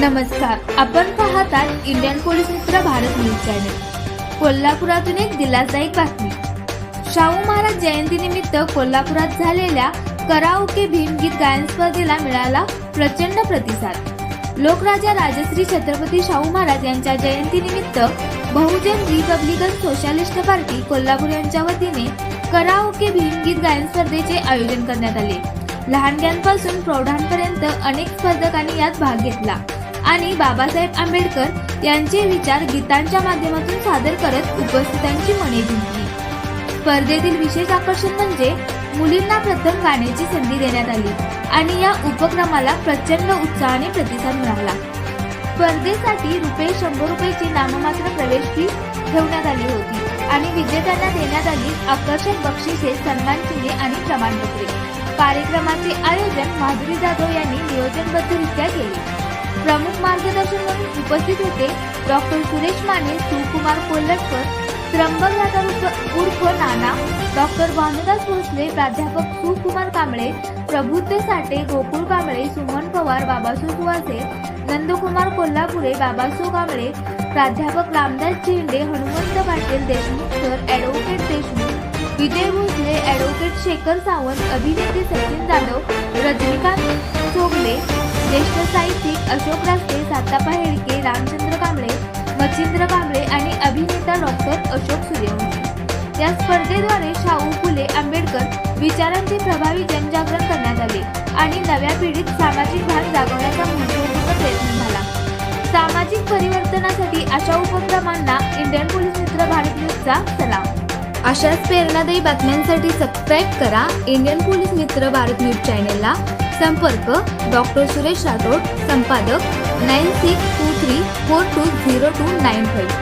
नमस्कार. आपण पाहतात इंडियन पोलीस मित्र भारत न्यूज चॅनल. कोल्हापुरातून एक दिलासादायक बातमी. शाहू महाराज जयंतीनिमित्त कोल्हापुरात झालेल्या कराओके भीमगीत गायन स्पर्धेला मिळाला प्रचंड प्रतिसाद. लोकराजा राजश्री छत्रपती शाहू महाराज यांच्या जयंतीनिमित्त Bahujan Republican Socialist Party Kolhapur यांच्या वतीने कराओके भीमगीत गायन स्पर्धेचे आयोजन करण्यात आले. लहानग्यांपासून प्रौढांपर्यंत अनेक स्पर्धकांनी यात भाग घेतला. आणि बाबासाहेब आंबेडकर यांचे विचार गीतांच्या माध्यमातून सादर करत उपस्थितांची मने जिंकली. स्पर्धेतील विशेष आकर्षण म्हणजे मुलींना प्रथम गाण्याची संधी देण्यात आली आणि या उपक्रमाला प्रचंड उत्साहाने प्रतिसाद मिळाला. स्पर्धेसाठी रुपये शंभर रुपयाची नाममात्र प्रवेश फी ठेवण्यात आली होती आणि विजेत्यांना देण्यात आली आकर्षक बक्षिसे सन्मान चिन्हे आणि प्रमाणपत्रे. कार्यक्रमाचे आयोजन माधुरी जाधव यांनी नियोजनबद्धरित्या केले. प्रमुख मार्गदर्शन म्हणून उपस्थित होते डॉक्टर सुरेश माने सुकुमार कोल्हटकर त्र्यंबक उर्फ- नाना डॉक्टर भानुदास भोसले प्राध्यापक सुकुमार कांबळे प्रबुद्ध साठे गोकुळ कांबळे सुमन पवार बाबासू सुवासे नंदकुमार कोल्हापुरे बाबासू कांबळे प्राध्यापक Ramdas Zende Hanumant Patil Deshmukh sir advocate Deshmukh Vijay Bhosale advocate Shekhar Sawant अभिनेते सचिन जाधव रजनी अशोक रास्ते सातापा हेडके रामचंद्र कांबळे मच्छिंद्र कांबळे आणि अभिनेता डॉक्टर अशोक सूर्यवंशी. या स्पर्धेद्वारे शाहू फुले आंबेडकर विचारांचे प्रभावी जनजागरण करण्यात आले आणि नव्या पिढीत सामाजिक भान जागवण्याचा महत्त्वपूर्ण प्रयत्न झाला. सामाजिक परिवर्तनासाठी अशा उपक्रमांना इंडियन पोलीस मित्र भारत न्यूजचा सलाम. अशाच प्रेरणादायी बातम्यांसाठी सबस्क्राईब करा इंडियन पोलीस मित्र भारत न्यूज चॅनेलला. संपर्क डॉक्टर सुरेश राठोड संपादक nine six two three four two zero two nine five.